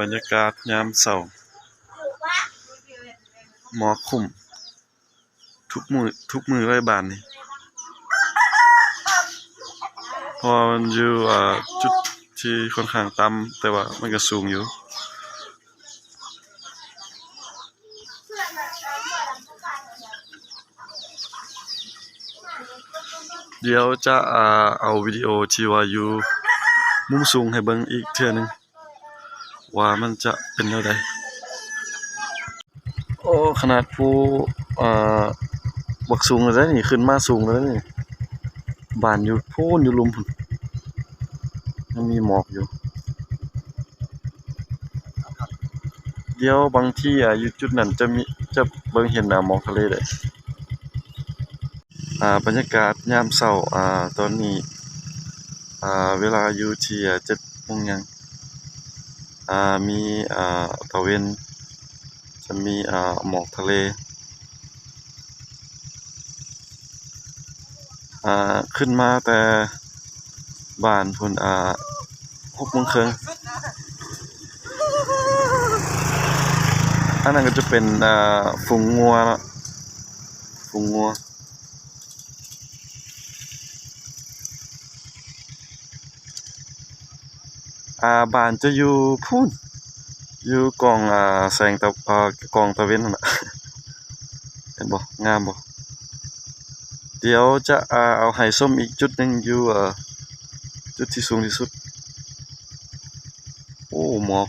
บรรยากาศยามเช้าหมอคลุมทุกมือทุกมือเลยบานนี้เพอมันอยู่อ่าจุดที่ค่อนข้างต่ำแต่ว่ามันก็สูงอยู่เดี๋ยวจะอ่าเอาวิดีโอที่ว่าอยู่มุมสูงให้เบิ่งอีกเทื่อนึง ว่ามันจะเป็นแนวใดโอ้ขนาดผู้อ่าบักสูงแล้วนี่ขึ้นมาสูงแล้วนี่บานอยู่พูนอยู่ลุมพุ่นยังมีหมอกอยู่ เดี๋ยวบางที่อะอยู่จุดนั้นจะมีจะเบิ่งเห็นหน้าหมอกทะเลได้อ่าบรรยากาศยามเช้าอ่าตอนนี้อ่าเวลาอยู่ที่อ่า7โมงยัง มีอ่าตะเวนจะมีอ่าหมอกทะเลอ่าขึ้นมาแต่บ้านพุ่นอ่า6โมงครึ่งอันนั้นก็จะเป็นอ่าฝูงงัวเนาะฝูงงัว อ่าบ้านจะอยู่พูนอยู่กองอ่าแสงตะอ่ากองตะเวนนั่นน่ะเห็นบ่งามบ่เดี๋ยวจะอ่าเอาให้ส้มอีกจุดหนึ่งอยู่อ่อจุดที่สูงที่สุด โอ้หมอก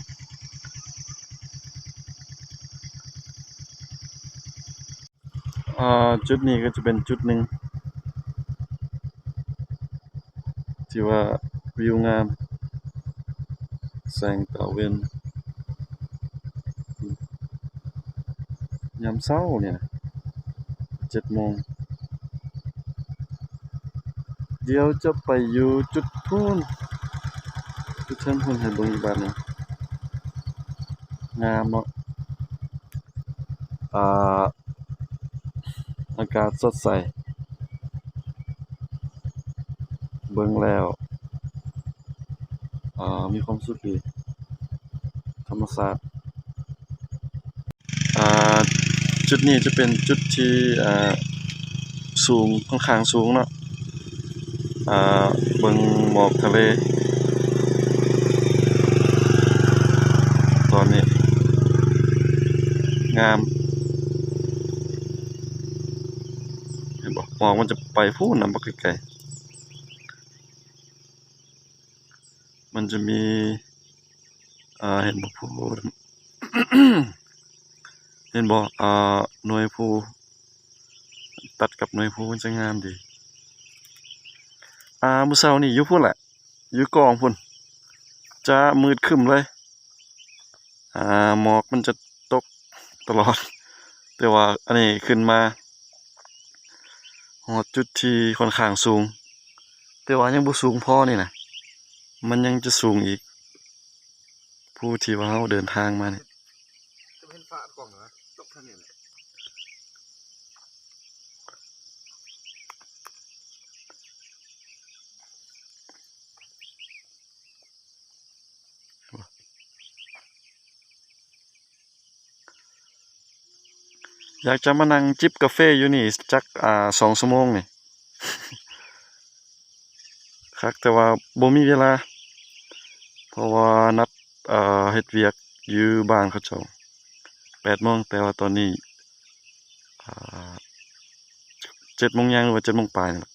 อ่าจุดนี้ก็จะเป็นจุดหนึ่งที่ว่าวิวงาม แสงตะเวนยามเช้าเนี่ยเจ็ดโมง เดี๋ยวจะไปอยู่จุดพูนจุดเชิงพูนให้เบิ่งอีกบาดหนึงงามเนาะอ่าอากาศสดใส เบิ่งแล้ว มีความสุขดี ธรรมศาสตร์อ่าจุดนี้จะเป็นจุดที่อ่าสูงค่อนข้างสูงเนาะอ่าเบิงหมอกทะเล ตอนนี้ งามเห็นบ่หมอกมันจะไปพูนนำบ่ไกลๆ มันจะมีอ่าเห็นบ่พูนเห็นบอ่าหน่วยภูตัดกับหน่วยภูมันจะงามดีอ่ามื้อเช้านี่อยู่พุ่นแหละอยู่กองพุ่นจะมืดครึ้มเลย อ่าหมอกมันจะตกตลอด แต่ว่าอันนี้ขึ้นมาฮอดจุดที่ค่อนข้างสูง แต่ว่ายังบ่สูงพอนี่นะ มันยังจะสูงอีก ผู้ที่ว่าเราเดินทางมานี่จะเป็นฝากล่องเหรอตกทางนี้แหละอยากจะมานั่งจิบกาแฟอยู่นี่จักอ่าสองชั่วโมงนี่ครับแต่ว่าบ่มีเวลา เพราะว่านัดเอ่อเฮ็ดเวียกยู่บ้านเขาเจ้าแปดโมงแต่ว่าตอนนี้อ่าเจ็ดโมงยังหรือว่าเจ็ดโมงปลายนะ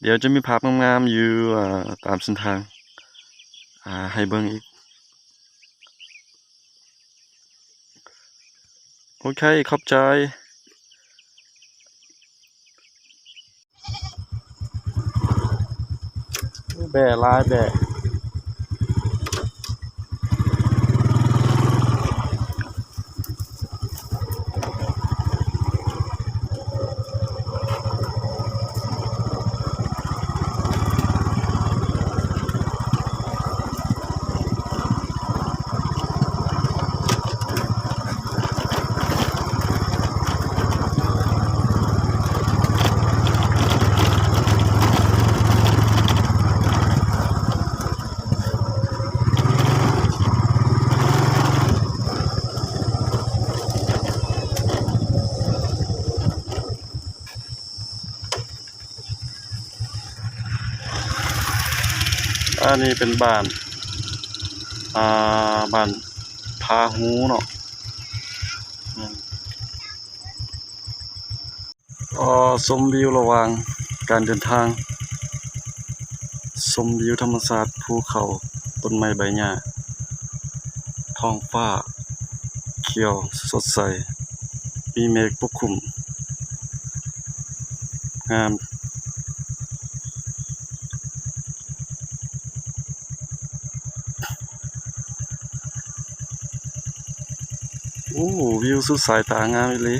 เดี๋ยวจะมีภาพงามๆอยู่อ่าตามเส้นทางอ่าให้เบิ่งอีก โอเค ขอบใจ แบ่ห อันนี้เป็นบ้าน อ่า บ้านพาหูเนาะอืมอ่อชมวิวระหว่างการเดินทางชมวิวธรรมชาติภูเขาต้นไม้ใบหญ้าท้องฟ้า เขียวสดใส มีเมฆปกคลุม งาม โอ้วิวสุดสายตางามเลย